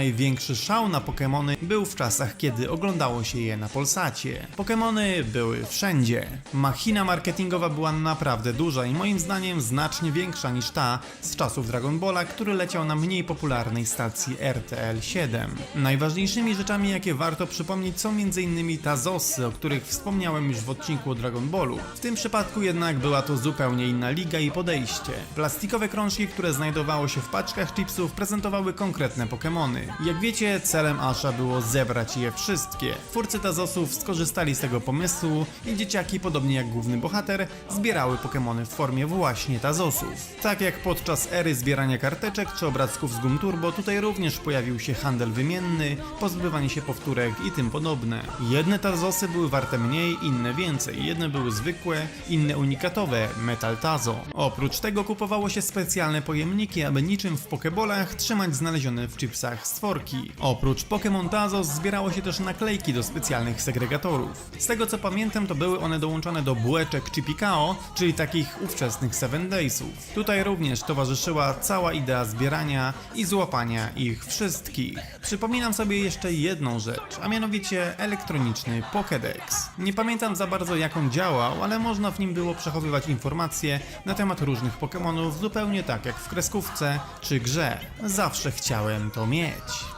największy szał na Pokémony był w czasach, kiedy oglądało się je na Polsacie. Pokémony były wszędzie. Machina marketingowa była naprawdę duża i moim zdaniem znacznie większa niż ta z czasów Dragon Balla, który leciał na mniej popularnej stacji RTL 7. Najważniejszymi rzeczami, jakie warto przypomnieć, są m.in. Tazosy, o których wspomniałem już w odcinku o Dragon Ballu. W tym przypadku jednak była to zupełnie inna liga i podejście. Plastikowe krążki, które znajdowało się w paczkach chipsów, prezentowały konkretne Pokémony. Jak wiecie, celem Asha było zebrać je wszystkie. Twórcy Tazosów skorzystali z tego pomysłu i dzieciaki, podobnie jak główny bohater, zbierały Pokémony w formie właśnie Tazosów. Tak jak podczas ery zbierania karteczek czy obrazków z Gum Turbo, tutaj również pojawił się handel wymienny, pozbywanie się powtórek i tym podobne. Jedne Tazosy były warte mniej, inne więcej. Jedne były zwykłe, inne unikatowe, Metal Tazo. Oprócz tego kupowało się specjalne pojemniki, aby niczym w Pokebolach trzymać znalezione w chipsach Oprócz Pokémon Tazos zbierało się też naklejki do specjalnych segregatorów. Z tego co pamiętam, to były one dołączone do bułeczek Chipikao, czyli takich ówczesnych Seven Daysów. Tutaj również towarzyszyła cała idea zbierania i złapania ich wszystkich. Przypominam sobie jeszcze jedną rzecz, a mianowicie elektroniczny Pokédex. Nie pamiętam za bardzo jak on działał, ale można w nim było przechowywać informacje na temat różnych Pokémonów zupełnie tak jak w kreskówce czy grze. Zawsze chciałem to mieć. зустріч!